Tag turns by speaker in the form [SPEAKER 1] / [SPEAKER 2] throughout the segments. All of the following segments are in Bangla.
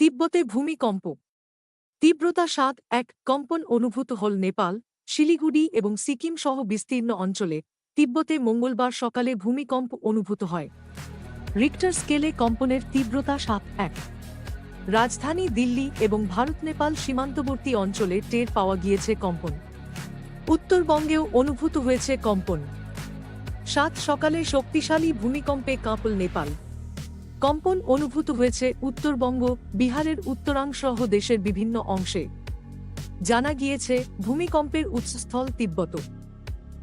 [SPEAKER 1] তিব্বতে ভূমিকম্প। তীব্রতা সাত এক কম্পন অনুভূত হল নেপাল, শিলিগুড়ি এবং সিকিম সহ বিস্তীর্ণ অঞ্চলে। তিব্বতে মঙ্গলবার সকালে ভূমিকম্প অনুভূত হয়। রিক্টার স্কেলে কম্পনের তীব্রতা সাত এক। রাজধানী দিল্লি এবং ভারত নেপাল সীমান্তবর্তী অঞ্চলে টের পাওয়া গিয়েছে কম্পন। উত্তরবঙ্গেও অনুভূত হয়েছে কম্পন। সাত সকালে শক্তিশালী ভূমিকম্পে কাঁপল নেপাল। কম্পন অনুভূত হয়েছে উত্তরবঙ্গ, বিহারের উত্তরাংশসহ দেশের বিভিন্ন অংশে। জানা গিয়েছে, ভূমিকম্পের উৎসস্থল তিব্বত।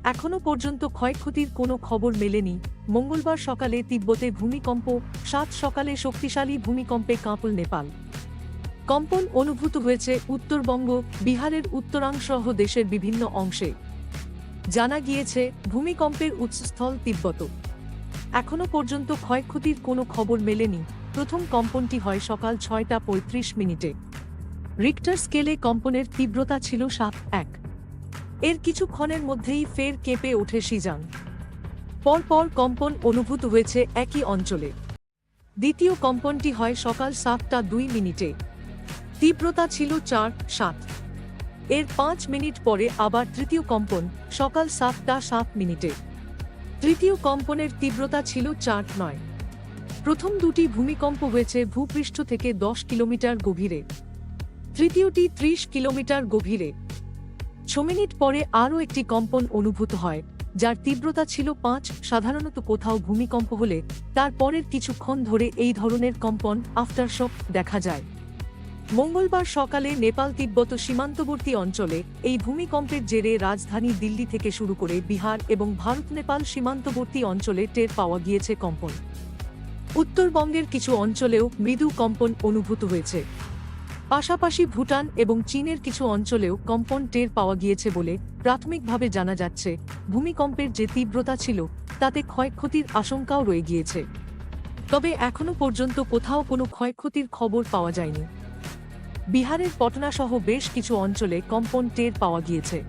[SPEAKER 1] এখনও পর্যন্ত ক্ষয়ক্ষতির কোনো খবর মেলেনি। মঙ্গলবার সকালে তিব্বতে ভূমিকম্প, সাত সকালে শক্তিশালী ভূমিকম্পে কাঁপল নেপাল। কম্পন অনুভূত হয়েছে উত্তরবঙ্গ, বিহারের উত্তরাংশসহ দেশের বিভিন্ন অংশে। জানা গিয়েছে, ভূমিকম্পের উৎসস্থল তিব্বত। এখনও পর্যন্ত ক্ষয়ক্ষতির কোনো খবর মেলেনি। প্রথম কম্পনটি হয় সকাল ছয়টা পঁয়ত্রিশ মিনিটে। রিক্টার স্কেলে কম্পনের তীব্রতা ছিল সাত এক। এর কিছুক্ষণের মধ্যেই ফের কেঁপে ওঠে সিজাং পরপর কম্পন অনুভূত হয়েছে একই অঞ্চলে। দ্বিতীয় কম্পনটি হয় সকাল সাতটা দুই মিনিটে। তীব্রতা ছিল চার, সাত। এর পাঁচ মিনিট পরে আবার তৃতীয় কম্পন সকাল সাতটা সাত মিনিটে। তৃতীয় কম্পনের তীব্রতা ছিল চার নয়। প্রথম দুটি ভূমিকম্প হয়েছে ভূপৃষ্ঠ থেকে দশ কিলোমিটার গভীরে। তৃতীয়টি ত্রিশ কিলোমিটার গভীরে। ছ মিনিট পরে আরও একটি কম্পন অনুভূত হয়, যার তীব্রতা ছিল পাঁচ, সাধারণত কোথাও ভূমিকম্প হলে, তার পরের কিছুক্ষণ ধরে এই ধরনের কম্পন, আফটারশক, দেখা যায়। মঙ্গলবার সকালে নেপাল তিব্বত সীমান্তবর্তী অঞ্চলে এই ভূমিকম্পের জেরে রাজধানী দিল্লি থেকে শুরু করে বিহার এবং ভারত নেপাল সীমান্তবর্তী অঞ্চলে টের পাওয়া গিয়েছে কম্পন। উত্তরবঙ্গের কিছু অঞ্চলেও মৃদু কম্পন অনুভূত হয়েছে। পাশাপাশি ভুটান এবং চীনের কিছু অঞ্চলেও কম্পন টের পাওয়া গিয়েছে বলে প্রাথমিকভাবে জানা যাচ্ছে, ভূমিকম্পের যে তীব্রতা ছিল, তাতে ক্ষয়ক্ষতির আশঙ্কাও রয়ে গিয়েছে। তবে এখনও পর্যন্ত কোথাও কোনো ক্ষয়ক্ষতির খবর পাওয়া যায়নি। বিহারের পটনাসহ বেশ কিছু অঞ্চলে কম্পন টের পাওয়া গিয়েছে।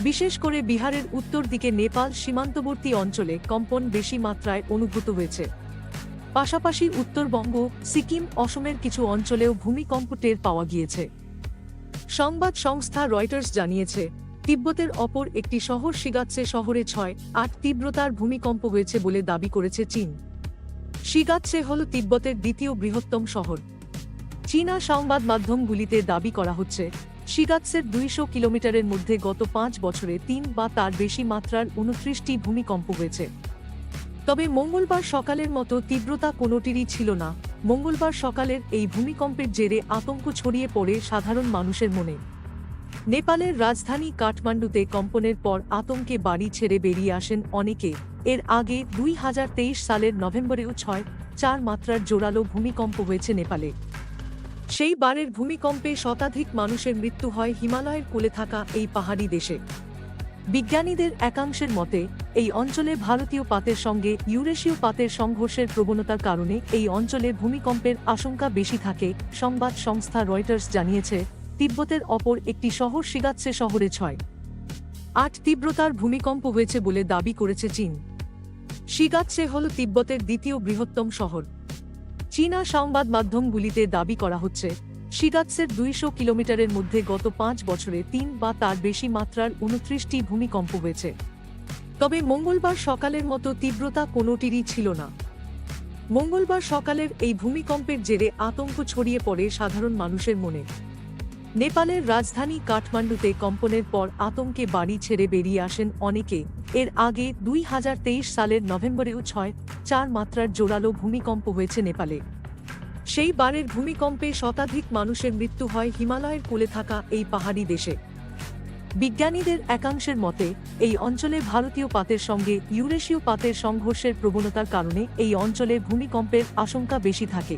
[SPEAKER 1] বিশেষ করে বিহারের উত্তর দিকে নেপাল সীমান্তবর্তী অঞ্চলে কম্পন বেশি মাত্রায় অনুভূত হয়েছে। পাশাপাশি উত্তরবঙ্গ, সিকিম, অসমের কিছু অঞ্চলেও ভূমিকম্প টের পাওয়া গিয়েছে। সংবাদ সংস্থা রয়টার্স জানিয়েছে, তিব্বতের অপর একটি শহর শিগাৎসে শহরে ছয়, আট তীব্রতার ভূমিকম্প হয়েছে বলে দাবি করেছে চীন। শিগাৎসে হল তিব্বতের দ্বিতীয় বৃহত্তম শহর। চীনা সংবাদ মাধ্যমগুলিতে দাবি করা হচ্ছে শিগাৎসের দুইশো কিলোমিটারের মধ্যে গত পাঁচ বছরে তিন বা তার বেশি মাত্রার উনত্রিশটি ভূমিকম্প হয়েছে। তবে মঙ্গলবার সকালের মতো তীব্রতা কোনোটিরই ছিল না। মঙ্গলবার সকালের এই ভূমিকম্পের জেরে আতঙ্ক ছড়িয়ে পড়ে সাধারণ মানুষের মনে। নেপালের রাজধানী কাঠমান্ডুতে কম্পনের পর আতঙ্কে বাড়ি ছেড়ে বেরিয়ে আসেন অনেকে। এর আগে দুই হাজার তেইশ সালের নভেম্বরেও ছয়, চার মাত্রার জোরালো ভূমিকম্প হয়েছে নেপালে। সেই বারের ভূমিকম্পে শতাধিক মানুষের মৃত্যু হয় হিমালয়ের কোলে থাকা এই পাহাড়ি দেশে। বিজ্ঞানীদের একাংশের মতে, এই অঞ্চলে ভারতীয় পাতের সঙ্গে ইউরেশীয় পাতের সংঘর্ষের প্রবণতার কারণে এই অঞ্চলে ভূমিকম্পের আশঙ্কা বেশি থাকে, সংবাদ সংস্থা রয়টার্স জানিয়েছে, তিব্বতের অপর একটি শহর শিগাৎসে শহরে ছয়। আট তীব্রতার ভূমিকম্প হয়েছে বলে দাবি করেছে চীন। শিগাৎসে হল তিব্বতের দ্বিতীয় বৃহত্তম শহর। চীনা সংবাদ মাধ্যমগুলিতে দাবি করা হচ্ছে, শিগাৎসের দুইশো কিলোমিটারের মধ্যে গত পাঁচ বছরে তিন বা তার বেশি মাত্রার উনত্রিশটি ভূমিকম্প হয়েছে। তবে মঙ্গলবার সকালের মতো তীব্রতা কোনোটিরই ছিল না। মঙ্গলবার সকালের এই ভূমিকম্পের জেরে আতঙ্ক ছড়িয়ে পড়ে সাধারণ মানুষের মনে। নেপালের রাজধানী কাঠমান্ডুতে কম্পনের পর আতঙ্কে বাড়ি ছেড়ে বেরিয়ে আসেন অনেকে। এর আগে দুই হাজার তেইশ সালের নভেম্বরেও ছয়, চার মাত্রার জোরালো ভূমিকম্প হয়েছে নেপালে। সেই বারের ভূমিকম্পে শতাধিক মানুষের মৃত্যু হয় হিমালয়ের কোলে থাকা এই পাহাড়ি দেশে। বিজ্ঞানীদের একাংশের মতে, এই অঞ্চলে ভারতীয় পাতের সঙ্গে ইউরেশীয় পাতের সংঘর্ষের প্রবণতার কারণে এই অঞ্চলে ভূমিকম্পের আশঙ্কা বেশি থাকে।